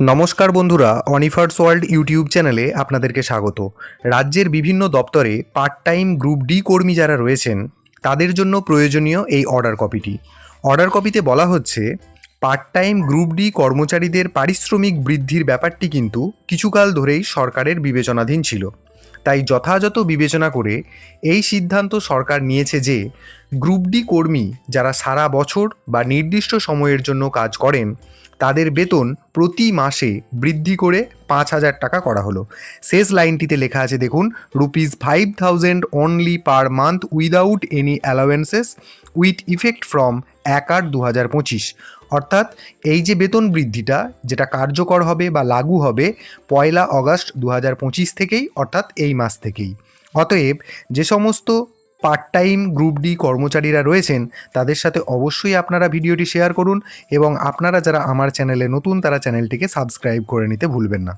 নমস্কার বন্ধুরা অনিফার্স world YouTube চ্যানেলে আপনাদেরকে স্বাগত। রাজ্যের বিভিন্ন দপ্তরে পার্ট টাইম গ্রুপ ডি কর্মী যারা রয়েছেন, তাদের জন্য প্রয়োজনীয় এই অর্ডার কপিটি অর্ডার কপিতে বলা হচ্ছে পার্ট টাইম গ্রুপ ডি কর্মচারীদের পারিশ্রমিক বৃদ্ধির ব্যাপারটি কিন্তু কিছুকাল ধরেই সরকারের বিবেচনাধীন ছিল। তাই যথাযথ বিবেচনা করে এই সিদ্ধান্ত সরকার নিয়েছে যে গ্রুপ ডি কর্মী যারা সারা বছর বা নির্দিষ্ট সময়ের জন্য কাজ করেন, তাদের বেতন প্রতি মাসে বৃদ্ধি করে পাঁচ হাজার টাকা করা হলো। শেষ লাইনটিতে লেখা আছে, দেখুন, rupees five thousand only per month without any allowances with effect from এক আট দু হাজার পঁচিশ। অর্থাৎ এই যে বেতন বৃদ্ধিটা, যেটা কার্যকর হবে বা লাগু হবে পয়লা অগস্ট দু হাজার পঁচিশ থেকেই, অর্থাৎ এই মাস থেকেই। অতএব যে সমস্ত পার্ট টাইম গ্রুপ ডি কর্মচারীরা রয়েছেন, তাদের সাথে অবশ্যই আপনারা ভিডিওটি শেয়ার করুন এবং আপনারা যারা আমার চ্যানেলে নতুন, তারা চ্যানেলটিকে সাবস্ক্রাইব করে নিতে ভুলবেন না।